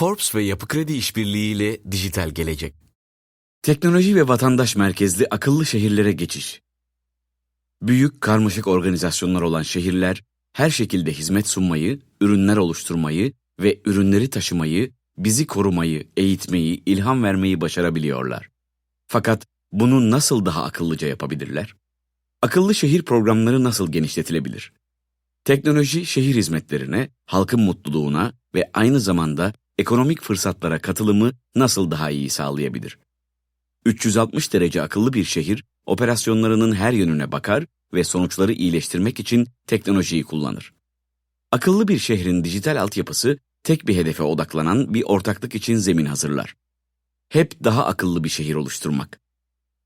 Forbes ve Yapı Kredi işbirliğiyle dijital gelecek. Teknoloji ve vatandaş merkezli akıllı şehirlere geçiş. Büyük, karmaşık organizasyonlar olan şehirler, her şekilde hizmet sunmayı, ürünler oluşturmayı ve ürünleri taşımayı, bizi korumayı, eğitmeyi, ilham vermeyi başarabiliyorlar. Fakat bunu nasıl daha akıllıca yapabilirler? Akıllı şehir programları nasıl genişletilebilir? Teknoloji şehir hizmetlerine, halkın mutluluğuna ve aynı zamanda ekonomik fırsatlara katılımı nasıl daha iyi sağlayabilir? 360 derece akıllı bir şehir, operasyonlarının her yönüne bakar ve sonuçları iyileştirmek için teknolojiyi kullanır. Akıllı bir şehrin dijital altyapısı, tek bir hedefe odaklanan bir ortaklık için zemin hazırlar. Hep daha akıllı bir şehir oluşturmak.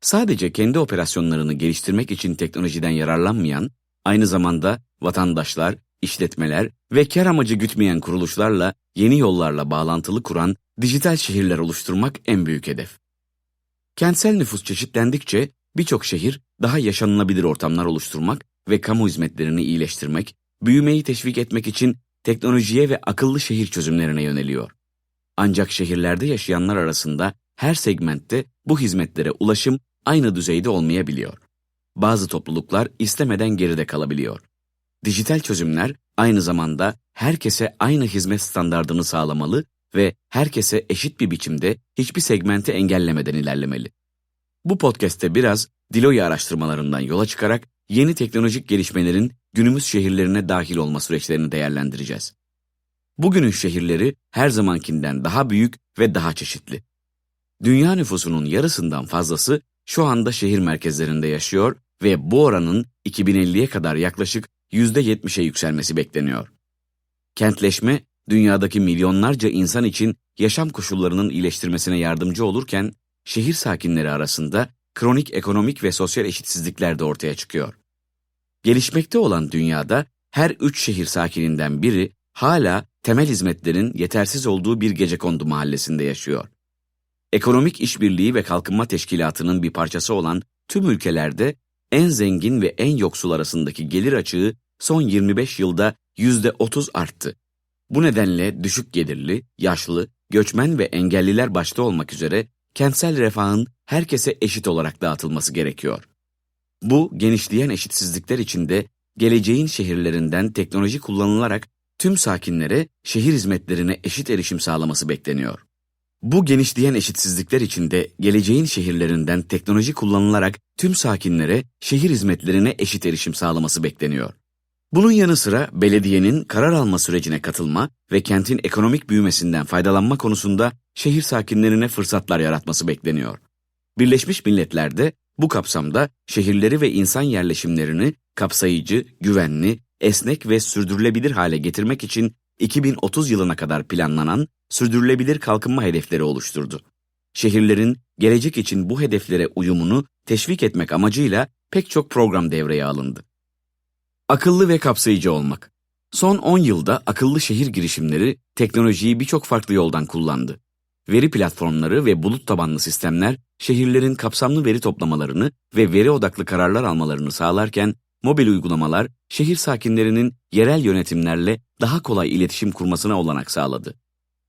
Sadece kendi operasyonlarını geliştirmek için teknolojiden yararlanmayan, aynı zamanda vatandaşlar, işletmeler ve kar amacı gütmeyen kuruluşlarla yeni yollarla bağlantılı kuran dijital şehirler oluşturmak en büyük hedef. Kentsel nüfus çeşitlendikçe birçok şehir daha yaşanılabilir ortamlar oluşturmak ve kamu hizmetlerini iyileştirmek, büyümeyi teşvik etmek için teknolojiye ve akıllı şehir çözümlerine yöneliyor. Ancak şehirlerde yaşayanlar arasında her segmentte bu hizmetlere ulaşım aynı düzeyde olmayabiliyor. Bazı topluluklar istemeden geride kalabiliyor. Dijital çözümler aynı zamanda herkese aynı hizmet standardını sağlamalı ve herkese eşit bir biçimde hiçbir segmenti engellemeden ilerlemeli. Bu podcast'te biraz Diloya araştırmalarından yola çıkarak yeni teknolojik gelişmelerin günümüz şehirlerine dahil olma süreçlerini değerlendireceğiz. Bugünün şehirleri her zamankinden daha büyük ve daha çeşitli. Dünya nüfusunun yarısından fazlası şu anda şehir merkezlerinde yaşıyor ve bu oranın 2050'ye kadar yaklaşık %70'e yükselmesi bekleniyor. Kentleşme, dünyadaki milyonlarca insan için yaşam koşullarının iyileştirmesine yardımcı olurken, şehir sakinleri arasında kronik ekonomik ve sosyal eşitsizlikler de ortaya çıkıyor. Gelişmekte olan dünyada her üç şehir sakininden biri hala temel hizmetlerin yetersiz olduğu bir gecekondu mahallesinde yaşıyor. Ekonomik İşbirliği ve Kalkınma Teşkilatı'nın bir parçası olan tüm ülkelerde en zengin ve en yoksul arasındaki gelir açığı son 25 yılda %30 arttı. Bu nedenle düşük gelirli, yaşlı, göçmen ve engelliler başta olmak üzere kentsel refahın herkese eşit olarak dağıtılması gerekiyor. Bu genişleyen eşitsizlikler içinde geleceğin şehirlerinden teknoloji kullanılarak tüm sakinlere şehir hizmetlerine eşit erişim sağlaması bekleniyor. Bu genişleyen eşitsizlikler içinde geleceğin şehirlerinden teknoloji kullanılarak tüm sakinlere şehir hizmetlerine eşit erişim sağlaması bekleniyor. Bunun yanı sıra belediyenin karar alma sürecine katılma ve kentin ekonomik büyümesinden faydalanma konusunda şehir sakinlerine fırsatlar yaratması bekleniyor. Birleşmiş Milletler'de bu kapsamda şehirleri ve insan yerleşimlerini kapsayıcı, güvenli, esnek ve sürdürülebilir hale getirmek için 2030 yılına kadar planlanan sürdürülebilir kalkınma hedefleri oluşturdu. Şehirlerin gelecek için bu hedeflere uyumunu teşvik etmek amacıyla pek çok program devreye alındı. Akıllı ve kapsayıcı olmak. Son 10 yılda akıllı şehir girişimleri teknolojiyi birçok farklı yoldan kullandı. Veri platformları ve bulut tabanlı sistemler şehirlerin kapsamlı veri toplamalarını ve veri odaklı kararlar almalarını sağlarken mobil uygulamalar şehir sakinlerinin yerel yönetimlerle daha kolay iletişim kurmasına olanak sağladı.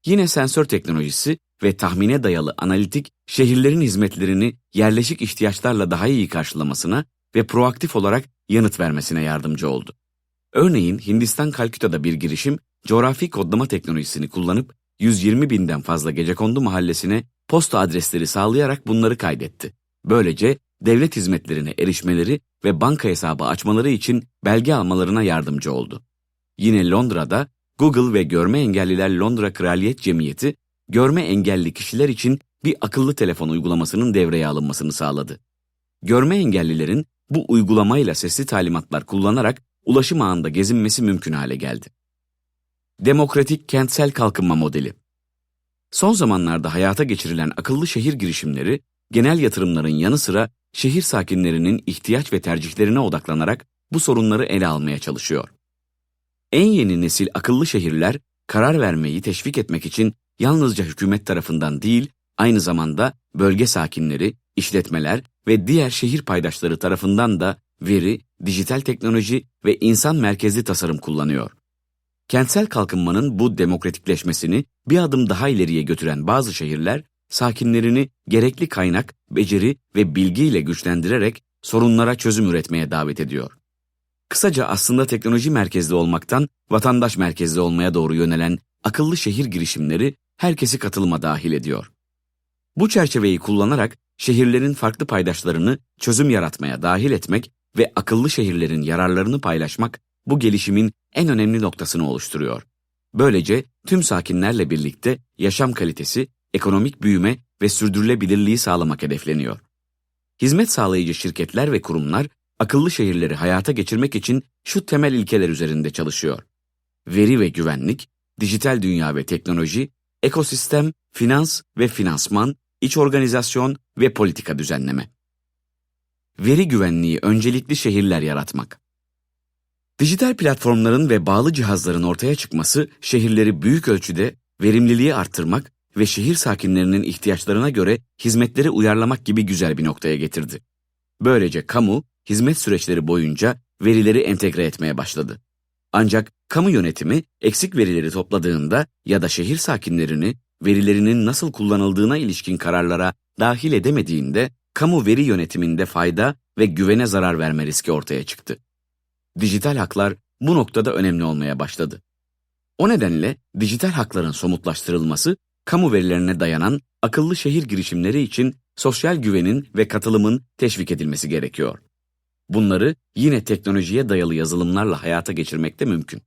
Yine sensör teknolojisi ve tahmine dayalı analitik şehirlerin hizmetlerini yerleşik ihtiyaçlarla daha iyi karşılamasına ve proaktif olarak yanıt vermesine yardımcı oldu. Örneğin Hindistan Kalküta'da bir girişim coğrafi kodlama teknolojisini kullanıp 120 binden fazla gecekondu mahallesine posta adresleri sağlayarak bunları kaydetti. Böylece devlet hizmetlerine erişmeleri ve banka hesabı açmaları için belge almalarına yardımcı oldu. Yine Londra'da Google ve Görme Engelliler Londra Kraliyet Cemiyeti, görme engelli kişiler için bir akıllı telefon uygulamasının devreye alınmasını sağladı. Görme engellilerin bu uygulamayla sesli talimatlar kullanarak ulaşım ağında gezinmesi mümkün hale geldi. Demokratik kentsel kalkınma modeli Son zamanlarda hayata geçirilen akıllı şehir girişimleri, genel yatırımların yanı sıra şehir sakinlerinin ihtiyaç ve tercihlerine odaklanarak bu sorunları ele almaya çalışıyor. En yeni nesil akıllı şehirler, karar vermeyi teşvik etmek için yalnızca hükümet tarafından değil, aynı zamanda bölge sakinleri, işletmeler ve diğer şehir paydaşları tarafından da veri, dijital teknoloji ve insan merkezli tasarım kullanıyor. Kentsel kalkınmanın bu demokratikleşmesini bir adım daha ileriye götüren bazı şehirler, sakinlerini gerekli kaynak, beceri ve bilgiyle güçlendirerek sorunlara çözüm üretmeye davet ediyor. Kısaca aslında teknoloji merkezli olmaktan vatandaş merkezli olmaya doğru yönelen akıllı şehir girişimleri herkesi katılıma dahil ediyor. Bu çerçeveyi kullanarak şehirlerin farklı paydaşlarını çözüm yaratmaya dahil etmek ve akıllı şehirlerin yararlarını paylaşmak bu gelişimin en önemli noktasını oluşturuyor. Böylece tüm sakinlerle birlikte yaşam kalitesi, ekonomik büyüme ve sürdürülebilirliği sağlamak hedefleniyor. Hizmet sağlayıcı şirketler ve kurumlar akıllı şehirleri hayata geçirmek için şu temel ilkeler üzerinde çalışıyor. Veri ve güvenlik, dijital dünya ve teknoloji, ekosistem, finans ve finansman, iç organizasyon ve politika düzenleme. Veri güvenliği öncelikli şehirler yaratmak. Dijital platformların ve bağlı cihazların ortaya çıkması şehirleri büyük ölçüde verimliliği arttırmak ve şehir sakinlerinin ihtiyaçlarına göre hizmetleri uyarlamak gibi güzel bir noktaya getirdi. Böylece kamu, hizmet süreçleri boyunca verileri entegre etmeye başladı. Ancak kamu yönetimi eksik verileri topladığında ya da şehir sakinlerini verilerinin nasıl kullanıldığına ilişkin kararlara dahil edemediğinde kamu veri yönetiminde fayda ve güvene zarar verme riski ortaya çıktı. Dijital haklar bu noktada önemli olmaya başladı. O nedenle dijital hakların somutlaştırılması, kamu verilerine dayanan akıllı şehir girişimleri için sosyal güvenin ve katılımın teşvik edilmesi gerekiyor. Bunları yine teknolojiye dayalı yazılımlarla hayata geçirmek de mümkün.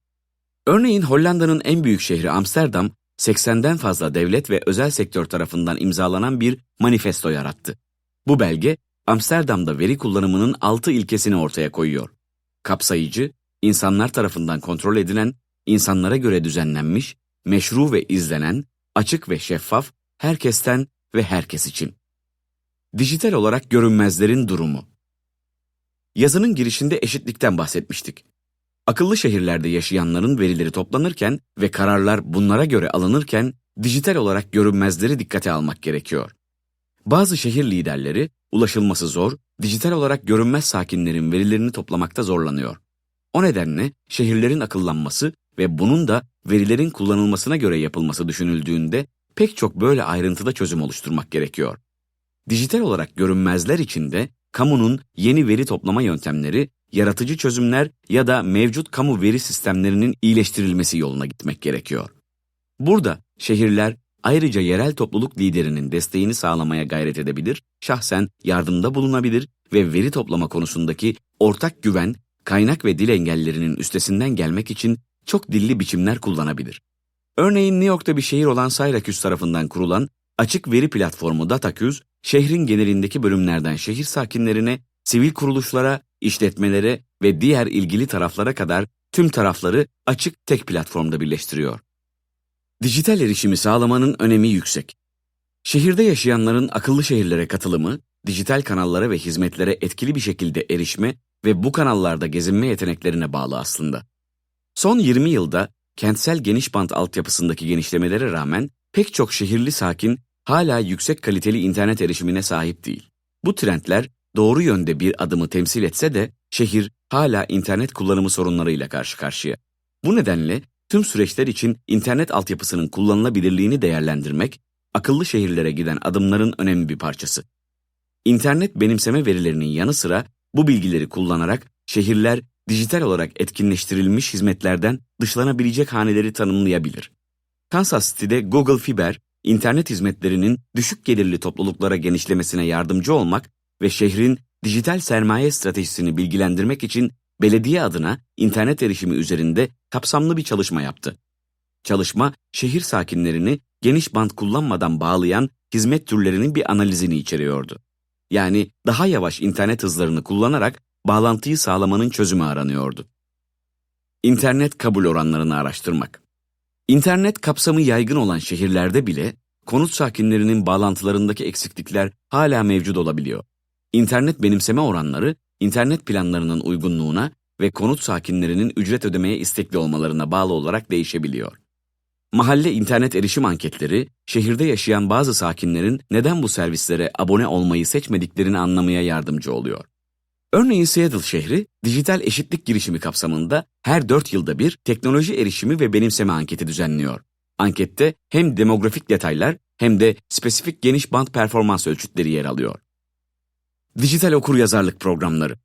Örneğin Hollanda'nın en büyük şehri Amsterdam, 80'den fazla devlet ve özel sektör tarafından imzalanan bir manifesto yarattı. Bu belge, Amsterdam'da veri kullanımının altı ilkesini ortaya koyuyor. Kapsayıcı, insanlar tarafından kontrol edilen, insanlara göre düzenlenmiş, meşru ve izlenen, açık ve şeffaf, herkesten ve herkes için. Dijital olarak görünmezlerin durumu. Yazının girişinde eşitlikten bahsetmiştik. Akıllı şehirlerde yaşayanların verileri toplanırken ve kararlar bunlara göre alınırken dijital olarak görünmezleri dikkate almak gerekiyor. Bazı şehir liderleri ulaşılması zor, dijital olarak görünmez sakinlerin verilerini toplamakta zorlanıyor. O nedenle şehirlerin akıllanması ve bunun da verilerin kullanılmasına göre yapılması düşünüldüğünde pek çok böyle ayrıntıda çözüm oluşturmak gerekiyor. Dijital olarak görünmezler için de kamunun yeni veri toplama yöntemleri, yaratıcı çözümler ya da mevcut kamu veri sistemlerinin iyileştirilmesi yoluna gitmek gerekiyor. Burada şehirler ayrıca yerel topluluk liderinin desteğini sağlamaya gayret edebilir, şahsen yardımda bulunabilir ve veri toplama konusundaki ortak güven, kaynak ve dil engellerinin üstesinden gelmek için çok dilli biçimler kullanabilir. Örneğin New York'ta bir şehir olan Syracuse tarafından kurulan açık veri platformu DataCuse, şehrin genelindeki bölümlerden şehir sakinlerine, sivil kuruluşlara, işletmelere ve diğer ilgili taraflara kadar tüm tarafları açık tek platformda birleştiriyor. Dijital erişimi sağlamanın önemi yüksek. Şehirde yaşayanların akıllı şehirlere katılımı, dijital kanallara ve hizmetlere etkili bir şekilde erişme ve bu kanallarda gezinme yeteneklerine bağlı aslında. Son 20 yılda kentsel geniş bant altyapısındaki genişlemelere rağmen pek çok şehirli sakin hala yüksek kaliteli internet erişimine sahip değil. Bu trendler doğru yönde bir adımı temsil etse de şehir hala internet kullanımı sorunlarıyla karşı karşıya. Bu nedenle tüm süreçler için internet altyapısının kullanılabilirliğini değerlendirmek, akıllı şehirlere giden adımların önemli bir parçası. İnternet benimseme verilerinin yanı sıra bu bilgileri kullanarak şehirler dijital olarak etkinleştirilmiş hizmetlerden dışlanabilecek haneleri tanımlayabilir. Kansas City'de Google Fiber, internet hizmetlerinin düşük gelirli topluluklara genişlemesine yardımcı olmak ve şehrin dijital sermaye stratejisini bilgilendirmek için belediye adına internet erişimi üzerinde kapsamlı bir çalışma yaptı. Çalışma, şehir sakinlerini geniş bant kullanmadan bağlayan hizmet türlerinin bir analizini içeriyordu. Yani daha yavaş internet hızlarını kullanarak bağlantıyı sağlamanın çözümü aranıyordu. İnternet kabul oranlarını araştırmak. İnternet kapsamı yaygın olan şehirlerde bile konut sakinlerinin bağlantılarındaki eksiklikler hala mevcut olabiliyor. İnternet benimseme oranları, internet planlarının uygunluğuna ve konut sakinlerinin ücret ödemeye istekli olmalarına bağlı olarak değişebiliyor. Mahalle internet erişim anketleri, şehirde yaşayan bazı sakinlerin neden bu servislere abone olmayı seçmediklerini anlamaya yardımcı oluyor. Örneğin Seattle şehri, dijital eşitlik girişimi kapsamında her 4 yılda bir teknoloji erişimi ve benimseme anketi düzenliyor. Ankette hem demografik detaylar hem de spesifik geniş band performans ölçütleri yer alıyor. Dijital okuryazarlık programları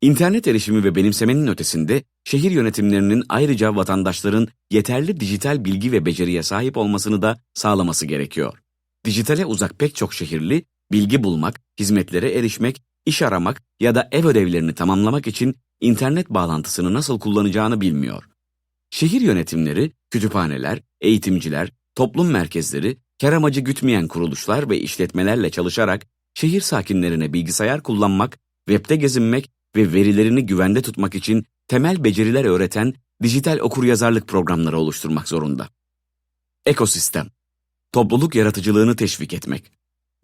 İnternet erişimi ve benimsemenin ötesinde şehir yönetimlerinin ayrıca vatandaşların yeterli dijital bilgi ve beceriye sahip olmasını da sağlaması gerekiyor. Dijitale uzak pek çok şehirli bilgi bulmak, hizmetlere erişmek, iş aramak ya da ev ödevlerini tamamlamak için internet bağlantısını nasıl kullanacağını bilmiyor. Şehir yönetimleri, kütüphaneler, eğitimciler, toplum merkezleri, kar amacı gütmeyen kuruluşlar ve işletmelerle çalışarak şehir sakinlerine bilgisayar kullanmak, webde gezinmek ve verilerini güvende tutmak için temel beceriler öğreten dijital okuryazarlık programları oluşturmak zorunda. Ekosistem Topluluk yaratıcılığını teşvik etmek.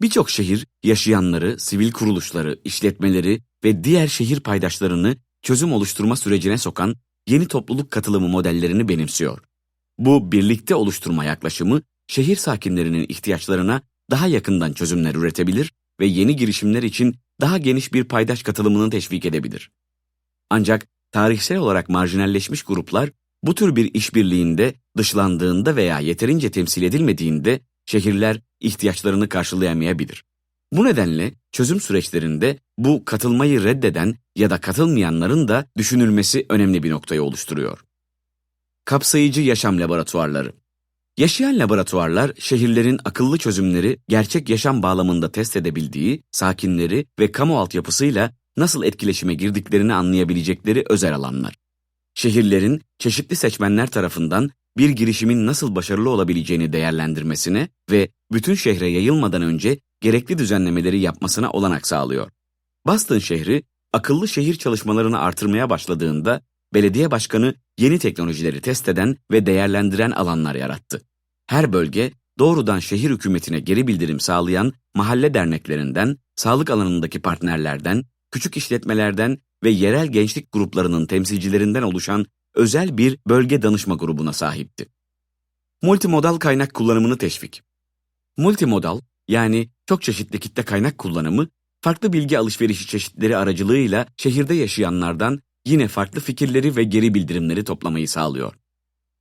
Birçok şehir, yaşayanları, sivil kuruluşları, işletmeleri ve diğer şehir paydaşlarını çözüm oluşturma sürecine sokan yeni topluluk katılımı modellerini benimsiyor. Bu birlikte oluşturma yaklaşımı, şehir sakinlerinin ihtiyaçlarına daha yakından çözümler üretebilir ve yeni girişimler için daha geniş bir paydaş katılımını teşvik edebilir. Ancak tarihsel olarak marjinalleşmiş gruplar bu tür bir işbirliğinde dışlandığında veya yeterince temsil edilmediğinde şehirler ihtiyaçlarını karşılayamayabilir. Bu nedenle çözüm süreçlerinde bu katılmayı reddeden ya da katılmayanların da düşünülmesi önemli bir noktayı oluşturuyor. Kapsayıcı yaşam laboratuvarları Yaşayan laboratuvarlar, şehirlerin akıllı çözümleri gerçek yaşam bağlamında test edebildiği, sakinleri ve kamu altyapısıyla nasıl etkileşime girdiklerini anlayabilecekleri özel alanlar. Şehirlerin çeşitli seçmenler tarafından bir girişimin nasıl başarılı olabileceğini değerlendirmesine ve bütün şehre yayılmadan önce gerekli düzenlemeleri yapmasına olanak sağlıyor. Boston şehri akıllı şehir çalışmalarını artırmaya başladığında belediye başkanı yeni teknolojileri test eden ve değerlendiren alanlar yarattı. Her bölge doğrudan şehir hükümetine geri bildirim sağlayan mahalle derneklerinden, sağlık alanındaki partnerlerden, küçük işletmelerden ve yerel gençlik gruplarının temsilcilerinden oluşan özel bir bölge danışma grubuna sahipti. Multimodal kaynak kullanımını teşvik. Multimodal yani çok çeşitli kitle kaynak kullanımı, farklı bilgi alışverişi çeşitleri aracılığıyla şehirde yaşayanlardan yine farklı fikirleri ve geri bildirimleri toplamayı sağlıyor.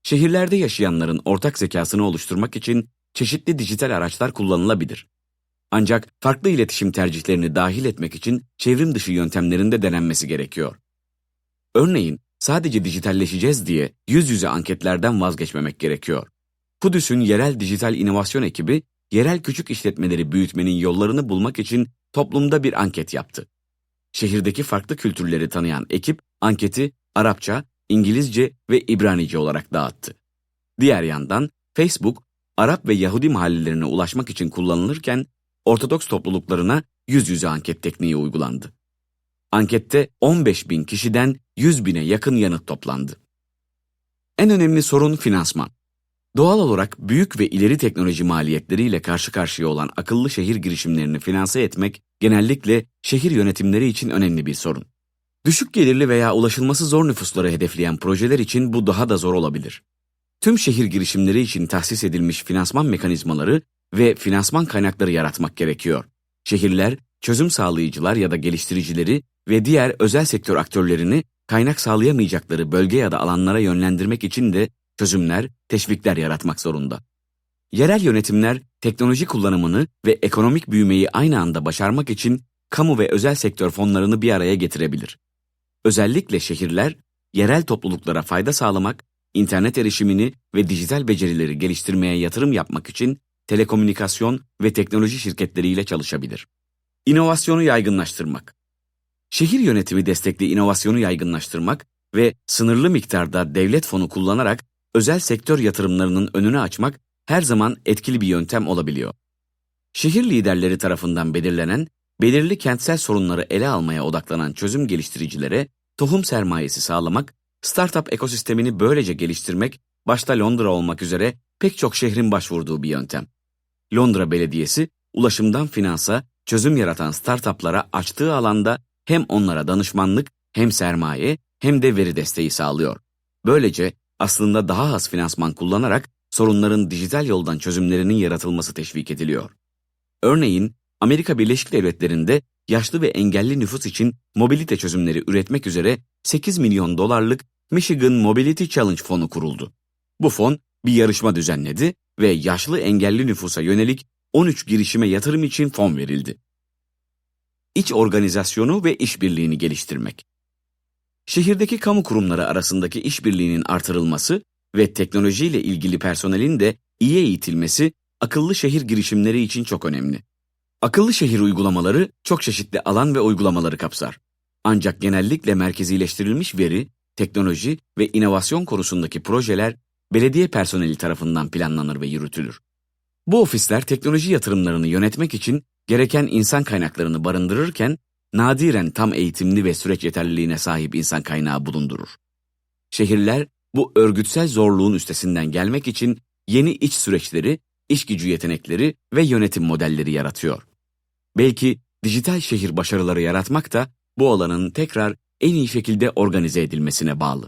Şehirlerde yaşayanların ortak zekasını oluşturmak için çeşitli dijital araçlar kullanılabilir. Ancak farklı iletişim tercihlerini dahil etmek için çevrim dışı yöntemlerinde denenmesi gerekiyor. Örneğin sadece dijitalleşeceğiz diye yüz yüze anketlerden vazgeçmemek gerekiyor. Kudüs'ün yerel dijital inovasyon ekibi, yerel küçük işletmeleri büyütmenin yollarını bulmak için toplumda bir anket yaptı. Şehirdeki farklı kültürleri tanıyan ekip anketi Arapça, İngilizce ve İbranice olarak dağıttı. Diğer yandan Facebook, Arap ve Yahudi mahallelerine ulaşmak için kullanılırken Ortodoks topluluklarına yüz yüze anket tekniği uygulandı. Ankette 15 bin kişiden 100 bine yakın yanıt toplandı. En önemli sorun finansman. Doğal olarak büyük ve ileri teknoloji maliyetleriyle karşı karşıya olan akıllı şehir girişimlerini finanse etmek genellikle şehir yönetimleri için önemli bir sorun. Düşük gelirli veya ulaşılması zor nüfusları hedefleyen projeler için bu daha da zor olabilir. Tüm şehir girişimleri için tahsis edilmiş finansman mekanizmaları ve finansman kaynakları yaratmak gerekiyor. Şehirler, çözüm sağlayıcılar ya da geliştiricileri ve diğer özel sektör aktörlerini kaynak sağlayamayacakları bölge ya da alanlara yönlendirmek için de çözümler, teşvikler yaratmak zorunda. Yerel yönetimler teknoloji kullanımını ve ekonomik büyümeyi aynı anda başarmak için kamu ve özel sektör fonlarını bir araya getirebilir. Özellikle şehirler, yerel topluluklara fayda sağlamak, internet erişimini ve dijital becerileri geliştirmeye yatırım yapmak için telekomünikasyon ve teknoloji şirketleriyle çalışabilir. İnovasyonu yaygınlaştırmak. Şehir yönetimi destekli inovasyonu yaygınlaştırmak ve sınırlı miktarda devlet fonu kullanarak özel sektör yatırımlarının önünü açmak her zaman etkili bir yöntem olabiliyor. Şehir liderleri tarafından belirlenen, belirli kentsel sorunları ele almaya odaklanan çözüm geliştiricilere tohum sermayesi sağlamak, startup ekosistemini böylece geliştirmek, başta Londra olmak üzere pek çok şehrin başvurduğu bir yöntem. Londra Belediyesi, ulaşımdan finansa, çözüm yaratan startuplara açtığı alanda hem onlara danışmanlık, hem sermaye, hem de veri desteği sağlıyor. Böylece aslında daha az finansman kullanarak sorunların dijital yoldan çözümlerinin yaratılması teşvik ediliyor. Örneğin, Amerika Birleşik Devletleri'nde yaşlı ve engelli nüfus için mobilite çözümleri üretmek üzere 8 milyon dolarlık Michigan Mobility Challenge fonu kuruldu. Bu fon bir yarışma düzenledi ve yaşlı engelli nüfusa yönelik 13 girişime yatırım için fon verildi. İç organizasyonu ve işbirliğini geliştirmek. Şehirdeki kamu kurumları arasındaki işbirliğinin artırılması ve teknolojiyle ilgili personelin de iyi eğitilmesi akıllı şehir girişimleri için çok önemli. Akıllı şehir uygulamaları çok çeşitli alan ve uygulamaları kapsar. Ancak genellikle merkezileştirilmiş veri, teknoloji ve inovasyon konusundaki projeler belediye personeli tarafından planlanır ve yürütülür. Bu ofisler teknoloji yatırımlarını yönetmek için gereken insan kaynaklarını barındırırken nadiren tam eğitimli ve süreç yeterliliğine sahip insan kaynağı bulundurur. Şehirler bu örgütsel zorluğun üstesinden gelmek için yeni iç süreçleri, iş gücü yetenekleri ve yönetim modelleri yaratıyor. Belki dijital şehir başarıları yaratmak da bu alanın tekrar en iyi şekilde organize edilmesine bağlı.